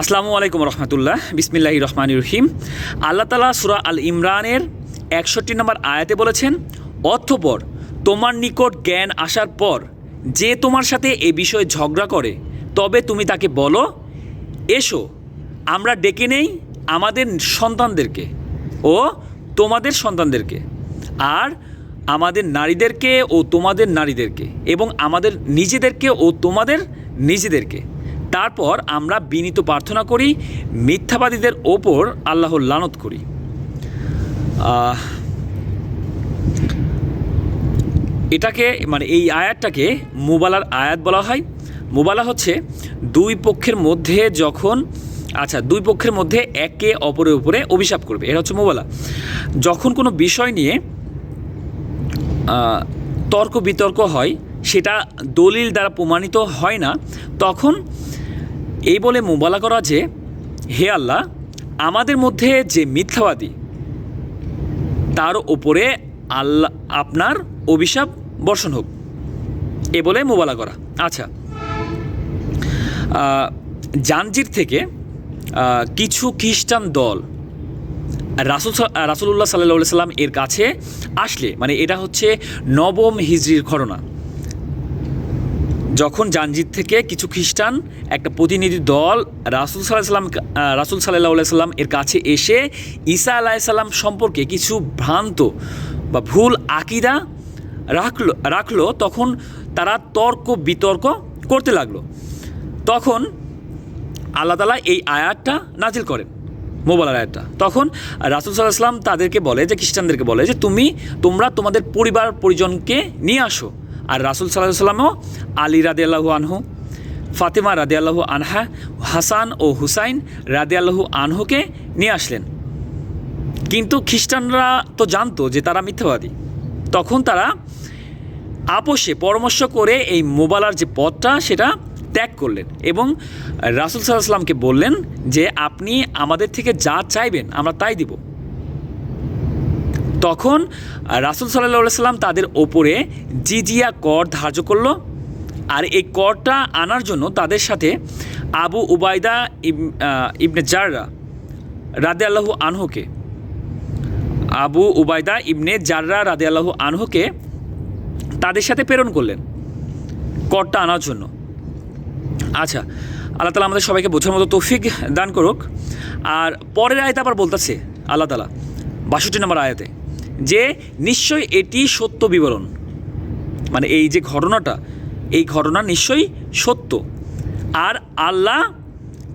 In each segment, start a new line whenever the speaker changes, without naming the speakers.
আসসালামু আলাইকুম রহমতুল্লাহ। বিসমিল্লাহি রহমান রহিম। আল্লাহ তালা সুরা আল ইমরানের একষট্টি নম্বর আয়াতে বলেছেন অর্থপর তোমার নিকট জ্ঞান আসার পর যে তোমার সাথে এ বিষয়ে ঝগড়া করে, তবে তুমি তাকে বলো, এসো, আমরা ডেকে নেই আমাদের সন্তানদেরকে ও তোমাদের সন্তানদেরকে, আর আমাদের নারীদেরকে ও তোমাদের নারীদেরকে এবং আমাদের নিজেদেরকে ও তোমাদের নিজেদেরকে তারপর আমরা বিনীত প্রার্থনা করি, মিথ্যাবাদীদের ওপর আল্লাহর লানত করি। এটাকে মানে এই আয়াতটাকে মোবালার আয়াত বলা হয়। মোবালা হচ্ছে দুই পক্ষের মধ্যে যখন আচ্ছা দুই পক্ষের মধ্যে একে অপরের উপরে অভিশাপ করবে। এটা হচ্ছে মোবালা। যখন কোনো বিষয় নিয়ে তর্ক বিতর্ক হয়, সেটা দলিল দ্বারা প্রমাণিত হয় না, তখন এই বলে মোবালা করা যে, হে আল্লাহ, আমাদের মধ্যে যে মিথ্যাবাদী, তার ওপরে আল্লাহ, আপনার অভিশাপ বর্ষণ হোক। এ বলে মোবালা করা। আচ্ছা জাঞ্জির থেকে কিছু খ্রিস্টান দল রাসুল রাসুল্লাহ সাল্লাহ সাল্লাম এর কাছে আসলে মানে এটা হচ্ছে নবম হিজড়ির ঘটনা। যখন জাঞ্জির থেকে কিছু খ্রিস্টান একটা প্রতিনিধি দল রাসুল সাল্লাহ সাল্লাম রাসুল সাল্লাহ সাল্লাম এর কাছে এসে ঈসা আলাহ সাল্লাম সম্পর্কে কিছু ভ্রান্ত বা ভুল আকিদা রাখল রাখল, তখন তারা তর্ক বিতর্ক করতে লাগল। তখন আল্লাহ তালা এই আয়াতটা নাজিল করেন মোবাইল আয়াতটা। তখন রাসুল সাল্লাহ সাল্লাম তাদেরকে বলে, যে খ্রিস্টানদেরকে বলে, যে তুমি, তোমরা তোমাদের পরিবার পরিজনকে নিয়ে আসো। আর রাসুল সাল্লাহ সাল্লামও আলী রাদে আল্লাহু আনহু, ফাতেমা রাদে আল্লাহু আনহা, হাসান ও হুসাইন রাদে আল্লাহু আনহুকে নিয়ে আসলেন। কিন্তু খ্রিস্টানরা তো জানতো যে তারা মিথ্যাবাদী। তখন তারা আপোষে পরামর্শ করে এই মোবালার যে পথটা সেটা ত্যাগ করলেন এবং রাসুল সাল্লাহামকে বললেন যে, আপনি আমাদের থেকে যা চাইবেন আমরা তাই দিব। তখন রাসুল সাল্লাহ সাল্লাম তাদের ওপরে জিজিয়া কর ধার্য করল। আর এই করটা আনার জন্য তাদের সাথে আবু উবায়দা ইবনে জাররা রাদে আল্লাহু আনহুকে, আবু উবায়দা ইবনে জাররা রাদে আল্লাহু আনহুকে তাদের সাথে প্রেরণ করলেন করটা আনার জন্য। আচ্ছা আল্লাহ তালা আমাদের সবাইকে বোঝার মতো তৌফিক দান করুক। আর পরের আয়তে আবার বলতেছে আল্লাহ তালা, বাষট্টি নম্বর আয়াতে। যে নিশ্চয়ই এটি সত্য বিবরণ। মানে এই যে ঘটনাটা, এই ঘটনা নিশ্চয়ই সত্য। আর আল্লাহ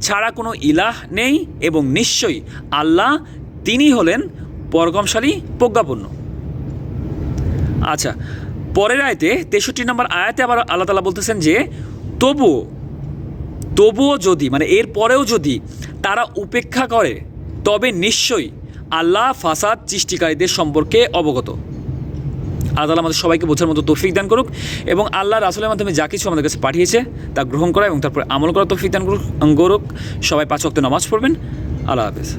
ছাড়া কোনো ইলাহ নেই এবং নিশ্চয়ই আল্লাহ তিনি হলেন পরগমশালী প্রজ্ঞাপন্ন। আচ্ছা পরের আয়তে তেষট্টি নম্বর আয়াতে আবার আল্লাহ তালা বলতেছেন যে, তবুও তবুও যদি মানে এর পরেও যদি তারা উপেক্ষা করে, তবে নিশ্চয়ই আল্লাহ ফাসাদ সৃষ্টিকারীদের সম্পর্কে অবগত। আল্লাহ আমাদের সবাইকে বোঝার মতো তৌফিক দান করুক এবং আল্লাহ রাসুলের মাধ্যমে যা কিছু আমাদের কাছে পাঠিয়েছে তা গ্রহণ করা এবং তারপরে আমল করা তৌফিক দান করুক করুক সবাই পাঁচ অক্ত নামাজ পড়বেন। আল্লাহ হাফেজ।